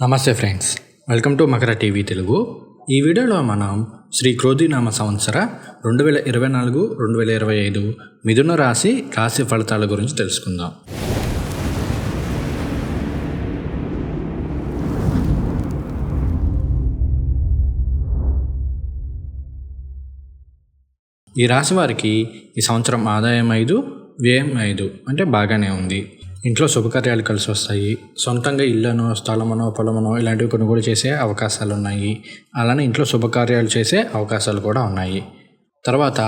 Namaste friends. Welcome to Makara TV Telugu. ఈ వీడియోలో మనం శ్రీ క్రోధినామ సంవత్సర రెండు వేల ఇరవై నాలుగు రెండు వేల ఇరవై ఐదు మిథున రాశి రాశి ఫలితాల గురించి తెలుసుకుందాం. ఈ రాశి వారికి ఈ సంవత్సరం ఆదాయం ఐదు వ్యయం ఐదు అంటే బాగానే ఉంది. ఇంట్లో శుభకార్యాలు కలిసి వస్తాయి. సొంతంగా ఇళ్ళనో స్థలమనో పొలమనో ఇలాంటివి కొనుగోలు చేసే అవకాశాలు ఉన్నాయి అలానే ఇంట్లో శుభకార్యాలు చేసే అవకాశాలు కూడా ఉన్నాయి. తర్వాత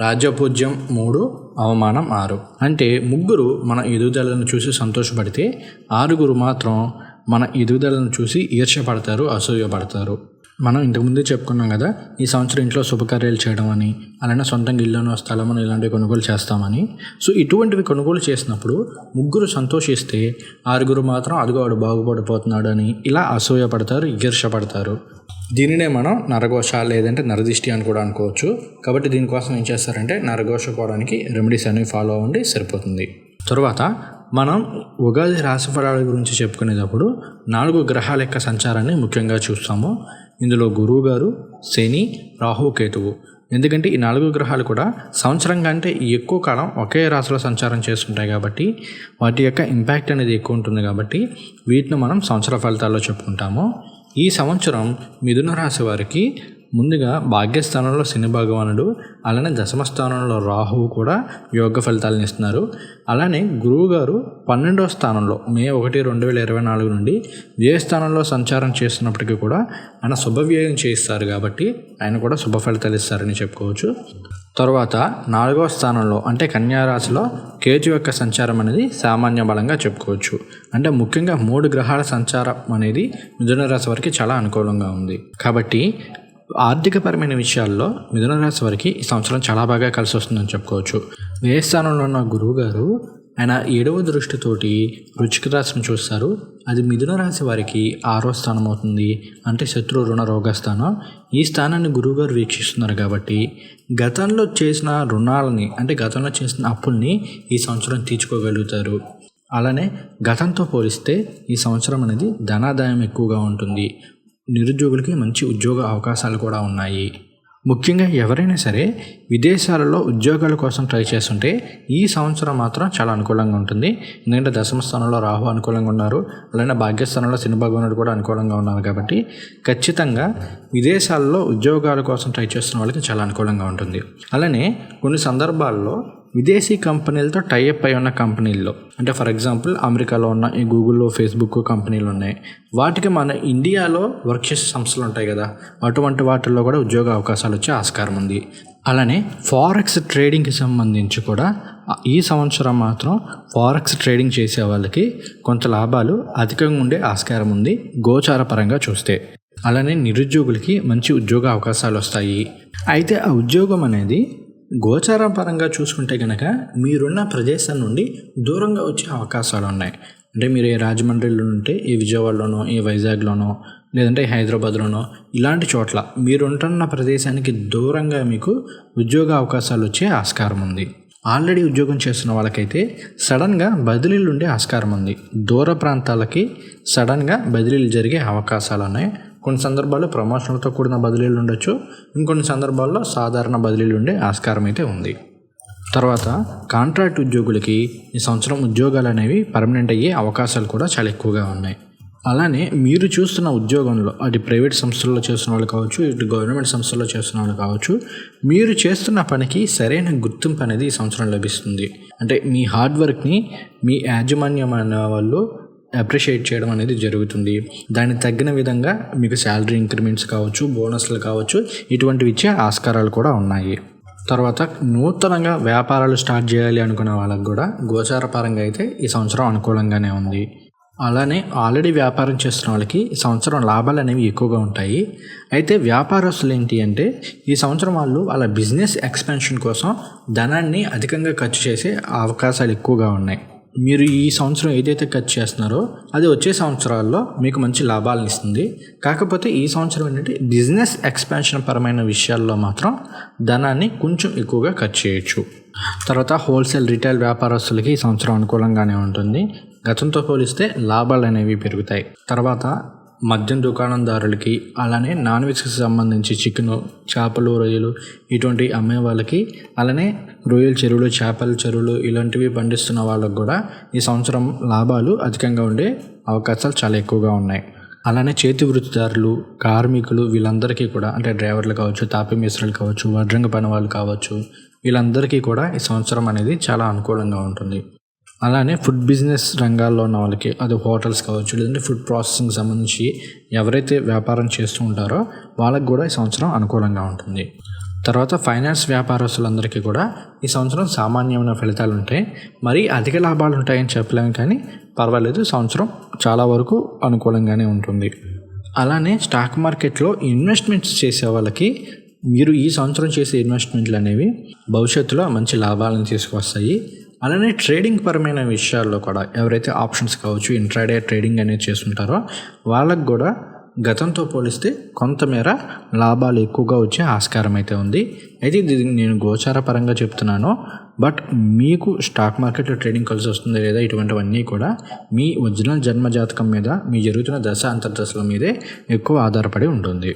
రాజ్యపూజ్యం మూడు అవమానం ఆరు. అంటే ముగ్గురు మన ఎదుగుదలను చూసి సంతోషపడితే ఆరుగురు మాత్రం మన ఎదుగుదలను చూసి ఈర్ష్యపడతారు అసూయపడతారు. మనం ఇంతకుముందే చెప్పుకున్నాం కదా ఈ సంవత్సరం ఇంట్లో శుభకార్యాలు చేయడం అని అలానే సొంతంగా ఇల్లునో స్థలమును ఇలాంటివి కొనుగోలు చేస్తామని. సో ఇటువంటివి కొనుగోలు చేసినప్పుడు ముగ్గురు సంతోషిస్తే ఆరుగురు మాత్రం అదిగో వాడు బాగుపడిపోతున్నాడు అని ఇలా అసూయపడతారు ఈర్షపడతారు దీనినే మనం నరఘోష లేదంటే నరదిష్టి అని కూడా అనుకోవచ్చు. కాబట్టి దీనికోసం ఏం చేస్తారంటే నరఘోష పోవడానికి రెమెడీస్ అనేవి ఫాలో అవ్వండి సరిపోతుంది. తరువాత మనం ఉగాది రాశిఫలాల గురించి చెప్పుకునేటప్పుడు నాలుగు గ్రహాల యొక్క సంచారాన్ని ముఖ్యంగా చూస్తాము. ఇందులో గురువు గారు శని రాహు కేతువు. ఎందుకంటే ఈ నాలుగు గ్రహాలు కూడా సంవత్సరం కంటే ఎక్కువ కాలం ఒకే రాశిలో సంచారం చేస్తుంటాయి కాబట్టి వాటి యొక్క ఇంపాక్ట్ అనేది ఎక్కువ ఉంటుంది కాబట్టి వీటిని మనం సంవత్సర ఫలితాల్లో చెప్పుకుంటాము. ఈ సంవత్సరం మిథున రాశి వారికి ముందుగా భాగ్యస్థానంలో శని భగవానుడు అలానే దశమ స్థానంలో రాహువు కూడా యోగ ఫలితాలను ఇస్తున్నారు. అలానే గురువు గారు పన్నెండవ స్థానంలో మే ఒకటి రెండు వేల ఇరవై నాలుగు నుండి వ్యయ స్థానంలో సంచారం చేస్తున్నప్పటికీ కూడా ఆయన శుభవ్యయం చేయిస్తారు కాబట్టి ఆయన కూడా శుభ ఫలితాలు ఇస్తారని చెప్పుకోవచ్చు. తర్వాత నాలుగవ స్థానంలో అంటే కన్యారాశిలో కేతు యొక్క సంచారం అనేది సామాన్య బలంగా చెప్పుకోవచ్చు. అంటే ముఖ్యంగా మూడు గ్రహాల సంచారం అనేది మిథున రాశి వారికి చాలా అనుకూలంగా ఉంది. కాబట్టి ఆర్థికపరమైన విషయాల్లో మిథున రాశి వారికి ఈ సంవత్సరం చాలా బాగా కలిసి వస్తుందని చెప్పుకోవచ్చు. వ్యయ స్థానంలో ఉన్న గురువు గారు ఆయన ఏడవ దృష్టితోటి వృచ్చిక రాశిని చూస్తారు. అది మిథున రాశి వారికి ఆరో స్థానం అవుతుంది. అంటే శత్రు రుణ రోగ స్థానం. ఈ స్థానాన్ని గురువుగారు వీక్షిస్తున్నారు కాబట్టి గతంలో చేసిన రుణాలని అంటే గతంలో చేసిన అప్పుల్ని ఈ సంవత్సరం తీర్చుకోగలుగుతారు. అలానే గతంతో పోలిస్తే ఈ సంవత్సరం అనేది ధనాదాయం ఎక్కువగా ఉంటుంది. నిరుద్యోగులకి మంచి ఉద్యోగ అవకాశాలు కూడా ఉన్నాయి. ముఖ్యంగా ఎవరైనా సరే విదేశాలలో ఉద్యోగాల కోసం ట్రై చేస్తుంటే ఈ సంవత్సరం మాత్రం చాలా అనుకూలంగా ఉంటుంది. ఎందుకంటే దశమ స్థానంలో రాహు అనుకూలంగా ఉన్నారు. అలానే భాగ్యస్థానంలో శని భగవానుడు కూడా అనుకూలంగా ఉన్నారు కాబట్టి ఖచ్చితంగా విదేశాల్లో ఉద్యోగాల కోసం ట్రై చేస్తున్న వాళ్ళకి చాలా అనుకూలంగా ఉంటుంది. అలానే కొన్ని సందర్భాల్లో విదేశీ కంపెనీలతో టైఅప్ అయి ఉన్న కంపెనీల్లో. అంటే ఫర్ ఎగ్జాంపుల్ అమెరికాలో ఉన్న ఈ గూగుల్లో ఫేస్బుక్ కంపెనీలు ఉన్నాయి. వాటికి మన ఇండియాలో వర్క్ చేసే సంస్థలు ఉంటాయి కదా. అటువంటి వాటిల్లో కూడా ఉద్యోగ అవకాశాలు వచ్చే ఆస్కారం ఉంది. అలానే ఫారెక్స్ ట్రేడింగ్కి సంబంధించి కూడా ఈ సంవత్సరం మాత్రం ఫారెక్స్ ట్రేడింగ్ చేసే వాళ్ళకి కొంత లాభాలు అధికంగా ఉండే ఆస్కారం ఉంది గోచార పరంగా చూస్తే. అలానే నిరుద్యోగులకి మంచి ఉద్యోగ అవకాశాలు వస్తాయి. అయితే ఆ ఉద్యోగం అనేది గోచారం పరంగా చూసుకుంటే కనుక మీరున్న ప్రదేశం నుండి దూరంగా వచ్చే అవకాశాలు ఉన్నాయి. అంటే మీరు ఏ రాజమండ్రిలో ఉంటే ఈ విజయవాడలోనో ఈ వైజాగ్లోనో లేదంటే హైదరాబాద్లోనో ఇలాంటి చోట్ల మీరు ఉంటున్న ప్రదేశానికి దూరంగా మీకు ఉద్యోగ అవకాశాలు వచ్చే ఆస్కారం ఉంది. ఆల్రెడీ ఉద్యోగం చేస్తున్న వాళ్ళకైతే సడన్గా బదిలీలు ఉండే ఆస్కారం ఉంది. దూర ప్రాంతాలకి సడన్గా బదిలీలు జరిగే అవకాశాలు ఉన్నాయి కొన్ని సందర్భాల్లో ప్రమోషన్లతో కూడిన బదిలీలు ఉండొచ్చు. ఇంకొన్ని సందర్భాల్లో సాధారణ బదిలీలు ఉండే ఆస్కారం అయితే ఉంది. తర్వాత కాంట్రాక్ట్ ఉద్యోగులకి ఈ సంవత్సరం ఉద్యోగాలు అనేవి పర్మనెంట్ అయ్యే అవకాశాలు కూడా చాలా ఎక్కువగా ఉన్నాయి. అలానే మీరు చూస్తున్న ఉద్యోగంలో అది ప్రైవేట్ సంస్థల్లో చేస్తున్న వాళ్ళు కావచ్చు ఇటు గవర్నమెంట్ సంస్థల్లో చేస్తున్న వాళ్ళు కావచ్చు మీరు చేస్తున్న పనికి సరైన గుర్తింపు అనేది ఈ సంవత్సరం లభిస్తుంది. అంటే మీ హార్డ్ వర్క్ని మీ యాజమాన్యం అనే వాళ్ళు అప్రిషియేట్ చేయడం అనేది జరుగుతుంది. దానికి తగ్గిన విధంగా మీకు శాలరీ ఇంక్రిమెంట్స్ కావచ్చు బోనస్లు కావచ్చు ఇటువంటివి ఇచ్చే ఆస్కారాలు కూడా ఉన్నాయి. తర్వాత నూతనంగా వ్యాపారాలు స్టార్ట్ చేయాలి అనుకున్న వాళ్ళకు కూడా గోచార పరంగా అయితే ఈ సంవత్సరం అనుకూలంగానే ఉంది. అలానే ఆల్రెడీ వ్యాపారం చేస్తున్న వాళ్ళకి ఈ సంవత్సరం లాభాలు అనేవి ఎక్కువగా ఉంటాయి. అయితే వ్యాపారస్తులు ఏంటి అంటే ఈ సంవత్సరం వాళ్ళు వాళ్ళ బిజినెస్ ఎక్స్పెన్షన్ కోసం ధనాన్ని అధికంగా ఖర్చు చేసే అవకాశాలు ఎక్కువగా ఉన్నాయి. మీరు ఈ సంవత్సరం ఏదైతే ఖర్చు చేస్తున్నారో అది వచ్చే సంవత్సరాల్లో మీకు మంచి లాభాలను ఇస్తుంది. కాకపోతే ఈ సంవత్సరం ఏంటంటే బిజినెస్ ఎక్స్పాన్షన్ పరమైన విషయాల్లో మాత్రం ధనాన్ని కొంచెం ఎక్కువగా ఖర్చు చేయొచ్చు. తర్వాత హోల్సేల్ రిటైల్ వ్యాపారస్తులకి ఈ సంవత్సరం అనుకూలంగానే ఉంటుంది. గతంతో పోలిస్తే లాభాలు అనేవి పెరుగుతాయి. తర్వాత మద్యం దుకాణందారులకి అలానే నాన్ వెజ్కి సంబంధించి చికెన్ చేపలు రొయ్యలు ఇటువంటి అమ్మే వాళ్ళకి అలానే రొయ్యల చెరువులు చేపల చెరువులు ఇలాంటివి పండిస్తున్న వాళ్ళకు కూడా ఈ సంవత్సరం లాభాలు అధికంగా ఉండే అవకాశాలు చాలా ఎక్కువగా ఉన్నాయి. అలానే చేతి వృత్తిదారులు కార్మికులు వీళ్ళందరికీ కూడా అంటే డ్రైవర్లు కావచ్చు తాపి మిశ్రలు కావచ్చు వడ్రంగ పని వాళ్ళు కావచ్చు వీళ్ళందరికీ కూడా ఈ సంవత్సరం అనేది చాలా అనుకూలంగా ఉంటుంది. అలానే ఫుడ్ బిజినెస్ రంగాల్లో ఉన్న వాళ్ళకి అది హోటల్స్ కావచ్చు లేదంటే ఫుడ్ ప్రాసెసింగ్ సంబంధించి ఎవరైతే వ్యాపారం చేస్తూ ఉంటారో వాళ్ళకి కూడా ఈ సంవత్సరం అనుకూలంగా ఉంటుంది. తర్వాత ఫైనాన్స్ వ్యాపారస్తులందరికీ కూడా ఈ సంవత్సరం సామాన్యమైన ఫలితాలు ఉంటాయి. మరీ అధిక లాభాలు ఉంటాయని చెప్పలేము కానీ పర్వాలేదు సంవత్సరం చాలా వరకు అనుకూలంగానే ఉంటుంది. అలానే స్టాక్ మార్కెట్లో ఇన్వెస్ట్మెంట్స్ చేసే వాళ్ళకి మీరు ఈ సంవత్సరం చేసే ఇన్వెస్ట్మెంట్లు అనేవి భవిష్యత్తులో మంచి లాభాలను తీసుకొస్తాయి అలానే ట్రేడింగ్ పరమైన విషయాల్లో కూడా ఎవరైతే ఆప్షన్స్ కావచ్చు ఇంట్రాడే ట్రేడింగ్ అనేది చేస్తుంటారో వాళ్ళకు కూడా గతంతో పోలిస్తే కొంతమేర లాభాలు ఎక్కువగా వచ్చే ఆస్కారం అయితే ఉంది. అయితే ఇది నేను గోచార పరంగా చెప్తున్నాను. బట్ మీకు స్టాక్ మార్కెట్లో ట్రేడింగ్ కలిసి వస్తుంది లేదా ఇటువంటివన్నీ కూడా మీ ఒరిజినల్ జన్మ జాతకం మీద మీ జరుగుతున్న దశ అంతర్దశల మీదే ఎక్కువ ఆధారపడి ఉంటుంది.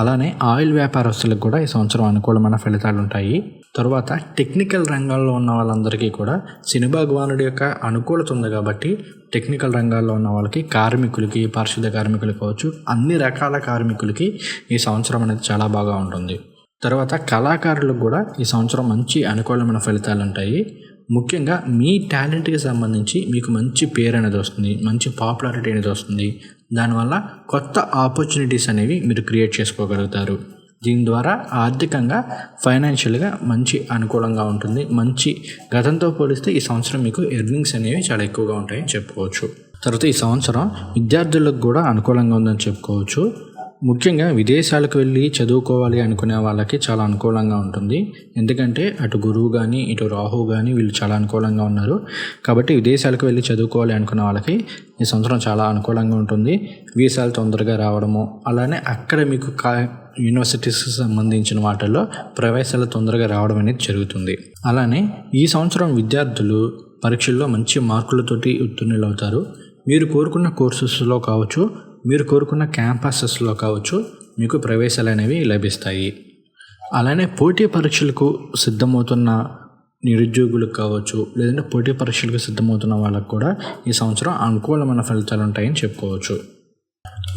అలానే ఆయిల్ వ్యాపారస్తులకు కూడా ఈ సంవత్సరం అనుకూలమైన ఫలితాలు ఉంటాయి తర్వాత టెక్నికల్ రంగాల్లో ఉన్న వాళ్ళందరికీ కూడా శని భగవానుడి యొక్క అనుకూలత ఉంది కాబట్టి టెక్నికల్ రంగాల్లో ఉన్న వాళ్ళకి కార్మికులకి పారిశుద్ధ కార్మికులు కావచ్చు అన్ని రకాల కార్మికులకి ఈ సంవత్సరం అనేది చాలా బాగా ఉంటుంది. తర్వాత కళాకారులకు కూడా ఈ సంవత్సరం మంచి అనుకూలమైన ఫలితాలు ఉంటాయి. ముఖ్యంగా మీ టాలెంట్కి సంబంధించి మీకు మంచి పేరు అనేది వస్తుంది మంచి పాపులారిటీ అనేది వస్తుంది. దానివల్ల కొత్త ఆపర్చునిటీస్ అనేవి మీరు క్రియేట్ చేసుకోగలుగుతారు. దీని ద్వారా ఆర్థికంగా ఫైనాన్షియల్గా మంచి అనుకూలంగా ఉంటుంది. మంచి గతంతో పోలిస్తే ఈ సంవత్సరం మీకు ఎర్నింగ్స్ అనేవి చాలా ఎక్కువగా ఉంటాయని చెప్పుకోవచ్చు. తర్వాత ఈ సంవత్సరం విద్యార్థులకు కూడా అనుకూలంగా ఉందని చెప్పుకోవచ్చు. ముఖ్యంగా విదేశాలకు వెళ్ళి చదువుకోవాలి అనుకునే వాళ్ళకి చాలా అనుకూలంగా ఉంటుంది. ఎందుకంటే అటు గురువు కానీ ఇటు రాహు కానీ వీళ్ళు చాలా అనుకూలంగా ఉన్నారు. కాబట్టి విదేశాలకు వెళ్ళి చదువుకోవాలి అనుకునే వాళ్ళకి ఈ సంవత్సరం చాలా అనుకూలంగా ఉంటుంది. వీసాలు తొందరగా రావడము అలానే అక్కడ మీకు కా యూనివర్సిటీస్కి సంబంధించిన వాటిల్లో ప్రవేశాలు తొందరగా రావడం అనేది జరుగుతుంది. అలానే ఈ సంవత్సరం విద్యార్థులు పరీక్షల్లో మంచి మార్కులతోటి ఉత్తీర్ణులు అవుతారు మీరు కోరుకున్న కోర్సెస్లో కావచ్చు మీరు కోరుకున్న క్యాంపసెస్లో కావచ్చు మీకు ప్రవేశాలు అనేవి లభిస్తాయి. అలానే పోటీ పరీక్షలకు సిద్ధమవుతున్న నిరుద్యోగులకు కావచ్చు లేదంటే పోటీ పరీక్షలకు సిద్ధమవుతున్న వాళ్ళకు కూడా ఈ సంవత్సరం అనుకూలమైన ఫలితాలు ఉంటాయని చెప్పుకోవచ్చు.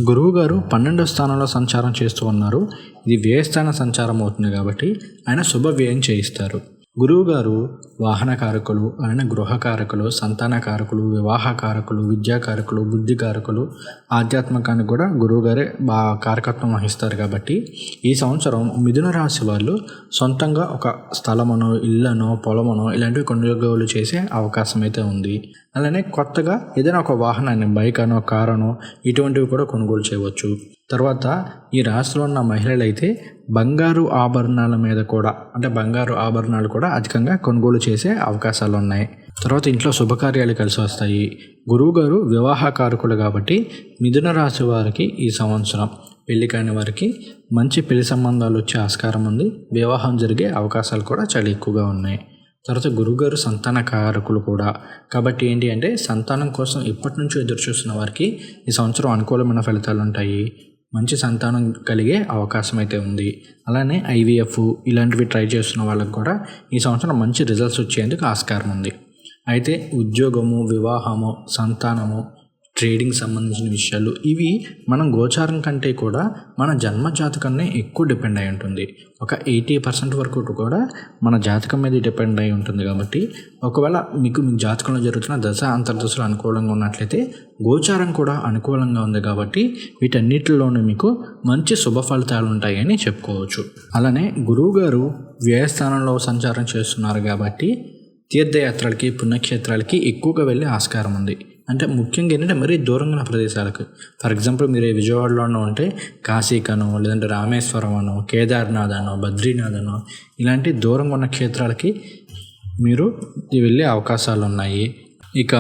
గురువు గారు పన్నెండో స్థానంలో సంచారం చేస్తూ ఉన్నారు. ఇది వ్యయస్థాన సంచారం అవుతుంది కాబట్టి ఆయన శుభ వ్యయం చేయిస్తారు. గురువుగారు వాహనకారకులు ఆయన గృహకారకులు సంతానకారకులు వివాహకారకులు విద్యాకారకులు బుద్ధికారకులు ఆధ్యాత్మికానికి కూడా గురువుగారే బా కారకత్వం వహిస్తారు కాబట్టి ఈ సంవత్సరం మిథున రాశి వాళ్ళు సొంతంగా ఒక స్థలమనో ఇళ్ళనో పొలమనో ఇలాంటివి కొనుగోలు చేసే అవకాశం అయితే ఉంది. అలానే కొత్తగా ఏదైనా ఒక వాహనాన్ని బైక్ అనో కార్ అనో ఇటువంటివి కూడా కొనుగోలు చేయవచ్చు. తర్వాత ఈ రాశిలో ఉన్న మహిళలు అయితే బంగారు ఆభరణాల మీద కూడా అంటే బంగారు ఆభరణాలు కూడా అధికంగా కొనుగోలు చేసే అవకాశాలు ఉన్నాయి. తర్వాత ఇంట్లో శుభకార్యాలు కలిసి వస్తాయి. గురువుగారు వివాహకారకులు కాబట్టి మిథున రాశి వారికి ఈ సంవత్సరం పెళ్ళి కాని వారికి మంచి పెళ్ళి సంబంధాలు వచ్చే ఆస్కారం ఉంది. వివాహం జరిగే అవకాశాలు కూడా చాలా ఎక్కువగా ఉన్నాయి. తర్వాత గురువుగారు సంతాన కారకులు కూడా. కాబట్టి ఏంటి అంటే సంతానం కోసం ఇప్పటి నుంచి ఎదురు చూస్తున్న వారికి ఈ సంవత్సరం అనుకూలమైన ఫలితాలు ఉంటాయి. మంచి సంతానం కలిగే అవకాశం అయితే ఉంది. అలానే ఐవీఎఫ్ ఇలాంటివి ట్రై చేస్తున్న వాళ్ళకు కూడా ఈ సంవత్సరం మంచి రిజల్ట్స్ వచ్చేందుకు ఆస్కారం ఉంది. అయితే ఉద్యోగము వివాహము సంతానము ట్రేడింగ్ సంబంధించిన విషయాలు ఇవి మనం గోచారం కంటే కూడా మన జన్మ జాతకాన్ని ఎక్కువ డిపెండ్ అయి ఉంటుంది. ఒక ఎయిటీ పర్సెంట్ వరకు కూడా మన జాతకం మీద డిపెండ్ అయి ఉంటుంది కాబట్టి ఒకవేళ మీకు మీ జాతకంలో జరుగుతున్న దశ అంతర్దశలు అనుకూలంగా ఉన్నట్లయితే గోచారం కూడా అనుకూలంగా ఉంది కాబట్టి వీటన్నిటిలోనూ మీకు మంచి శుభ ఫలితాలు ఉంటాయని చెప్పుకోవచ్చు. అలానే గురువుగారు వ్యయస్థానంలో సంచారం చేస్తున్నారు కాబట్టి తీర్థయాత్రలకి పుణ్యక్షేత్రాలకి ఎక్కువగా వెళ్ళే ఆస్కారం ఉంది. అంటే ముఖ్యంగా ఏంటంటే మరీ దూరంగా ఉన్న ప్రదేశాలకు. ఫర్ ఎగ్జాంపుల్ మీరు విజయవాడలోనో ఉంటే కాశీకనో లేదంటే రామేశ్వరం అనో కేదార్నాథ్ అనో బద్రీనాథ్ అనో ఇలాంటి దూరంగా ఉన్న క్షేత్రాలకి మీరు వెళ్ళే అవకాశాలు ఉన్నాయి ఇక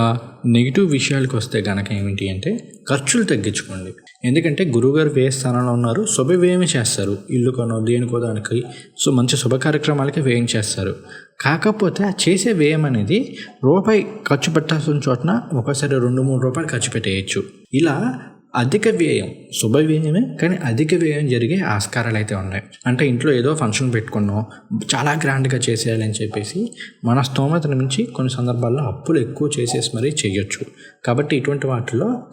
నెగిటివ్ విషయాలకు వస్తే కనుక ఏమిటి అంటే ఖర్చులు తగ్గించుకోండి. ఎందుకంటే గురువుగారు వ్యయ స్థానంలో ఉన్నారు శుభవ్యయమే చేస్తారు ఇల్లు కొనో దేనికో దానికి సో మంచి శుభ కార్యక్రమాలకి వ్యయం చేస్తారు. కాకపోతే ఆ చేసే వ్యయం అనేది రూపాయి ఖర్చు పెట్టాల్సిన చోటన ఒకసారి రెండు మూడు రూపాయలు ఖర్చు పెట్టేయచ్చు. ఇలా అధిక వ్యయం శుభ వ్యయమే కానీ అధిక వ్యయం జరిగే ఆస్కారాలు అయితే ఉన్నాయి. అంటే ఇంట్లో ఏదో ఫంక్షన్ పెట్టుకున్నాం చాలా గ్రాండ్గా చేసేయాలని చెప్పేసి మన స్తోమతను మించి కొన్ని సందర్భాల్లో అప్పులు ఎక్కువ చేసేసి మరీ చేయొచ్చు. కాబట్టి ఇటువంటి వాటిలో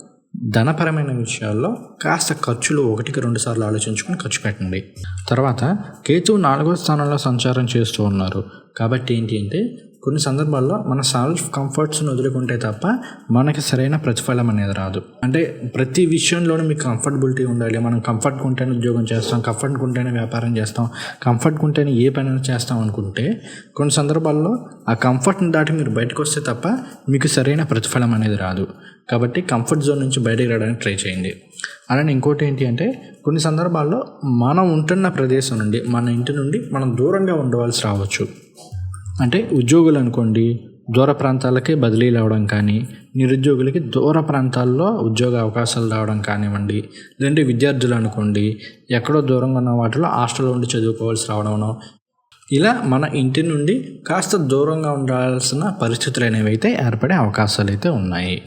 ధనపరమైన విషయాల్లో కాస్త ఖర్చులు ఒకటికి రెండు సార్లు ఆలోచించుకొని ఖర్చు పెట్టండి. తర్వాత కేతువు నాలుగో స్థానంలో సంచారం చేస్తూ ఉన్నారు. కాబట్టి ఏంటి అంటే కొన్ని సందర్భాల్లో మన సెల్ఫ్ కంఫర్ట్స్ని వదులుకుంటే తప్ప మనకి సరైన ప్రతిఫలం అనేది రాదు. అంటే ప్రతి విషయంలోనూ మీకు కంఫర్టబిలిటీ ఉండాలి. మనం కంఫర్ట్గా ఉంటేనే ఉద్యోగం చేస్తాం కంఫర్ట్ ఉంటేనే వ్యాపారం చేస్తాం కంఫర్ట్ ఉంటేనే ఏ పని చేస్తాం అనుకుంటే కొన్ని సందర్భాల్లో ఆ కంఫర్ట్ని దాటి మీరు బయటకు వస్తే తప్ప మీకు సరైన ప్రతిఫలం అనేది రాదు. కాబట్టి కంఫర్ట్ జోన్ నుంచి బయటకు రావడానికి ట్రై చేయండి. అలానే ఇంకోటి ఏంటి అంటే కొన్ని సందర్భాల్లో మనం ఉంటున్న ప్రదేశం నుండి మన ఇంటి నుండి మనం దూరంగా ఉండవలసి రావచ్చు. అంటే ఉద్యోగులు అనుకోండి దూర ప్రాంతాలకే బదిలీలు అవ్వడం కానీ నిరుద్యోగులకి దూర ప్రాంతాల్లో ఉద్యోగ అవకాశాలు రావడం కానివ్వండి లేదంటే విద్యార్థులు అనుకోండి ఎక్కడో దూరంగా ఉన్న వాటిలో హాస్టల్లో ఉండి చదువుకోవాల్సి రావడం ఇలా మన ఇంటి నుండి కాస్త దూరంగా ఉండాల్సిన పరిస్థితులు అనేవి అయితే ఏర్పడే అవకాశాలు అయితే ఉన్నాయి.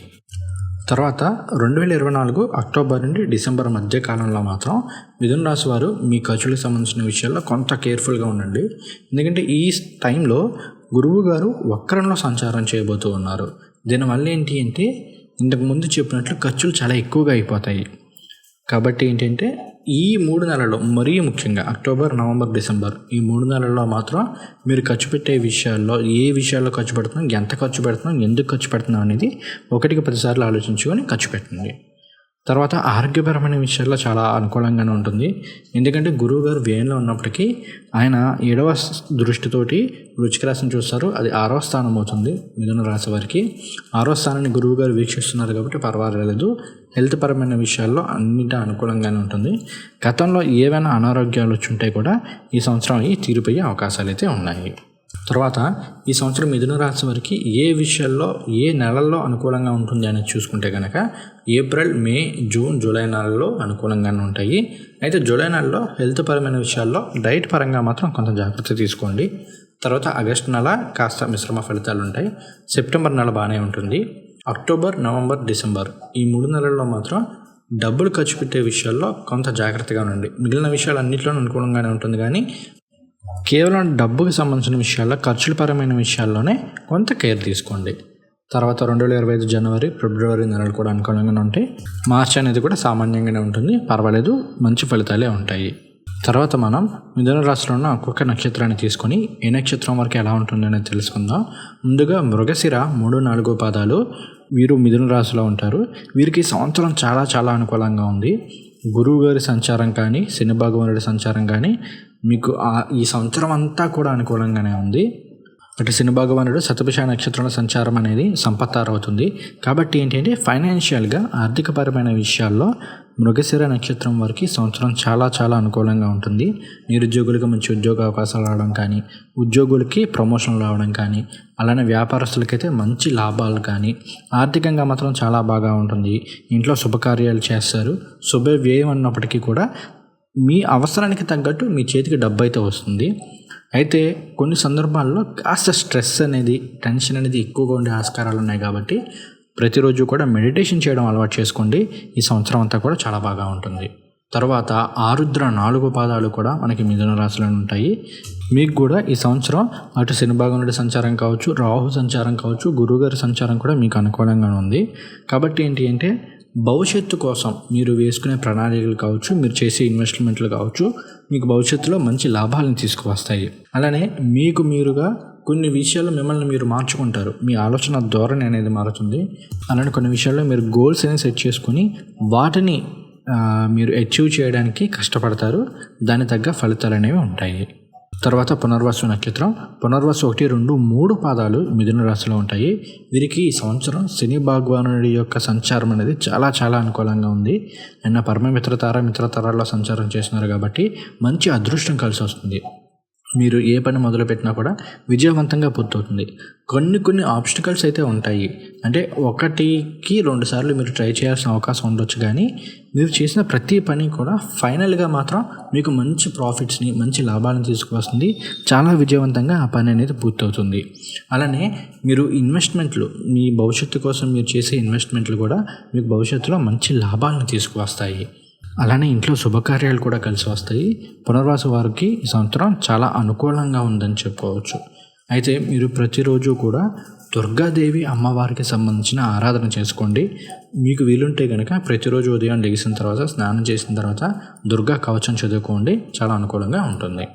తర్వాత రెండు వేల ఇరవై నాలుగు అక్టోబర్ నుండి డిసెంబర్ మధ్య కాలంలో మాత్రం మిథున రాశి వారు మీ ఖర్చులకు సంబంధించిన విషయాల్లో కొంత కేర్ఫుల్గా ఉండండి. ఎందుకంటే ఈ టైంలో గురువు గారు వక్రంలో సంచారం చేయబోతూ ఉన్నారు. దీనివల్ల ఏంటి అంటే ఇంతకు ముందు చెప్పినట్లు ఖర్చులు చాలా ఎక్కువగా అయిపోతాయి. కాబట్టి ఏంటంటే ఈ మూడు నెలల్లో మరీ ముఖ్యంగా అక్టోబర్ నవంబర్ డిసెంబర్ ఈ మూడు నెలల్లో మాత్రం మీరు ఖర్చు పెట్టే విషయాల్లో ఏ విషయాల్లో ఖర్చు పెడుతున్నాం ఎంత ఖర్చు పెడుతున్నాం ఎందుకు ఖర్చు పెడుతున్నాం అనేది ఒకటికి పదిసార్లు ఆలోచించుకొని ఖర్చు పెట్టండి. తర్వాత ఆరోగ్యపరమైన విషయాల్లో చాలా అనుకూలంగానే ఉంటుంది. ఎందుకంటే గురువు గారు వ్యయంలో ఉన్నప్పటికీ ఆయన ఏడవ దృష్టితోటి వృచ్చిక రాశిని చూస్తారు. అది ఆరవ స్థానం అవుతుంది మిథున రాశి వారికి. ఆరో స్థానాన్ని గురువు గారు వీక్షిస్తున్నారు కాబట్టి పర్వాలేదు. హెల్త్ పరమైన విషయాల్లో అన్నింటి అనుకూలంగానే ఉంటుంది. గతంలో ఏవైనా అనారోగ్యాలు వచ్చి ఉంటే కూడా ఈ సంవత్సరం ఈ తీరిపోయే అవకాశాలు అయితే ఉన్నాయి. తర్వాత ఈ సంవత్సరం మిథున రాశి వారికి ఏ విషయాల్లో ఏ నెలల్లో అనుకూలంగా ఉంటుంది అనేది చూసుకుంటే కనుక ఏప్రిల్ మే జూన్ జూలై నెలల్లో అనుకూలంగానే ఉంటాయి. అయితే జూలై నెలలో హెల్త్ పరమైన విషయాల్లో డైట్ పరంగా మాత్రం కొంత జాగ్రత్త తీసుకోండి. తర్వాత ఆగస్ట్ నెల కాస్త మిశ్రమ ఫలితాలు ఉంటాయి. సెప్టెంబర్ నెల బాగానే ఉంటుంది. అక్టోబర్ నవంబర్ డిసెంబర్ ఈ మూడు నెలల్లో మాత్రం డబ్బులు ఖర్చు పెట్టే విషయాల్లో కొంత జాగ్రత్తగా ఉండండి. మిగిలిన విషయాలు అన్నింటిలోనూ అనుకూలంగానే ఉంటుంది కానీ కేవలం డబ్బుకి సంబంధించిన విషయాల్లో ఖర్చుల పరమైన విషయాల్లోనే కొంత కేర్ తీసుకోండి. తర్వాత రెండు వేల ఇరవై ఐదు జనవరి ఫిబ్రవరి నెలలు కూడా అనుకూలంగానే ఉంటాయి. మార్చి అనేది కూడా సామాన్యంగానే ఉంటుంది. పర్వాలేదు మంచి ఫలితాలే ఉంటాయి. తర్వాత మనం మిథున రాశిలో ఉన్న ఒక్కొక్క నక్షత్రాన్ని తీసుకొని ఏ నక్షత్రం వరకు ఎలా ఉంటుంది అనేది తెలుసుకుందాం. ముందుగా మృగశిర మూడు నాలుగు పాదాలు. వీరు మిథున రాశిలో ఉంటారు. వీరికి సంవత్సరం చాలా చాలా అనుకూలంగా ఉంది. గురువు గారి సంచారం కానీ శని భగవానుడి సంచారం కానీ మీకు ఈ సంవత్సరం అంతా కూడా అనుకూలంగానే ఉంది. అటు శని భగవానుడు శతభిష నక్షత్రంలో సంచారం అనేది సంపత్తారవుతుంది. కాబట్టి ఏంటంటే ఫైనాన్షియల్గా ఆర్థికపరమైన విషయాల్లో మృగశిర నక్షత్రం వారికి సంవత్సరం చాలా చాలా అనుకూలంగా ఉంటుంది. నిరుద్యోగులకు మంచి ఉద్యోగ అవకాశాలు రావడం కానీ ఉద్యోగులకి ప్రమోషన్లు రావడం కానీ అలానే వ్యాపారస్తులకైతే మంచి లాభాలు కానీ ఆర్థికంగా మాత్రం చాలా బాగా ఉంటుంది. ఇంట్లో శుభకార్యాలు చేస్తారు. శుభ వ్యయం అన్నప్పటికీ కూడా మీ అవసరానికి తగ్గట్టు మీ చేతికి డబ్బు అయితే వస్తుంది. అయితే కొన్ని సందర్భాల్లో కాస్త స్ట్రెస్ అనేది టెన్షన్ అనేది ఎక్కువగా ఉండే ఆస్కారాలు ఉన్నాయి కాబట్టి ప్రతిరోజు కూడా మెడిటేషన్ చేయడం అలవాటు చేసుకోండి. ఈ సంవత్సరం అంతా కూడా చాలా బాగా ఉంటుంది. తర్వాత ఆరుద్ర నాలుగు పాదాలు కూడా మనకి మిథున రాశిలో ఉంటాయి. మీకు కూడా ఈ సంవత్సరం అటు శనిభాగనుడి సంచారం కావచ్చు రాహు సంచారం కావచ్చు గురువుగారి సంచారం కూడా మీకు అనుకూలంగా ఉంది. కాబట్టి ఏంటి అంటే భవిష్యత్తు కోసం మీరు వేసుకునే ప్రణాళికలు కావచ్చు మీరు చేసే ఇన్వెస్ట్మెంట్లు కావచ్చు మీకు భవిష్యత్తులో మంచి లాభాలను తీసుకువస్తాయి. అలానే మీకు మీరుగా కొన్ని విషయాల్లో మిమ్మల్ని మీరు మార్చుకుంటారు. మీ ఆలోచన ధోరణి అనేది మారుతుంది. అలానే కొన్ని విషయాల్లో మీరు గోల్స్ అనేది సెట్ చేసుకొని వాటిని మీరు అచీవ్ చేయడానికి కష్టపడతారు. దాని తగ్గ ఫలితాలు అనేవి ఉంటాయి. తర్వాత పునర్వాసు నక్షత్రం. పునర్వాసు ఒకటి రెండు మూడు పాదాలు మిథున రాశిలో ఉంటాయి. వీరికి ఈ సంవత్సరం శని భగవానుడి యొక్క సంచారం అనేది చాలా చాలా అనుకూలంగా ఉంది. ఆయన పరమ మిత్రతార మిత్రతరాల్లో సంచారం చేస్తున్నారు కాబట్టి మంచి అదృష్టం కలిసి వస్తుంది. మీరు ఏ పని మొదలుపెట్టినా కూడా విజయవంతంగా పూర్తవుతుంది. కొన్ని కొన్ని ఆబ్స్టికల్స్ అయితే ఉంటాయి. అంటే ఒకటికి రెండు సార్లు మీరు ట్రై చేయాల్సిన అవకాశం ఉండొచ్చు కానీ మీరు చేసిన ప్రతి పని కూడా ఫైనల్గా మాత్రం మీకు మంచి ప్రాఫిట్స్ని మంచి లాభాలను తీసుకువస్తుంది. చాలా విజయవంతంగా ఆ పని అనేది పూర్తవుతుంది. అలానే మీరు ఇన్వెస్ట్మెంట్లు మీ భవిష్యత్తు కోసం మీరు చేసే ఇన్వెస్ట్మెంట్లు కూడా మీకు భవిష్యత్తులో మంచి లాభాలను తీసుకువస్తాయి. అలానే ఇంట్లో శుభకార్యాలు కూడా కలిసి వస్తాయి. పునర్వాస వారికి ఈ సంవత్సరం చాలా అనుకూలంగా ఉందని చెప్పుకోవచ్చు. అయితే మీరు ప్రతిరోజు కూడా దుర్గాదేవి అమ్మవారికి సంబంధించిన ఆరాధన చేసుకోండి. మీకు వీలుంటే కనుక ప్రతిరోజు ఉదయం లెగిసిన తర్వాత స్నానం చేసిన తర్వాత దుర్గా కవచం చదువుకోండి. చాలా అనుకూలంగా ఉంటుంది.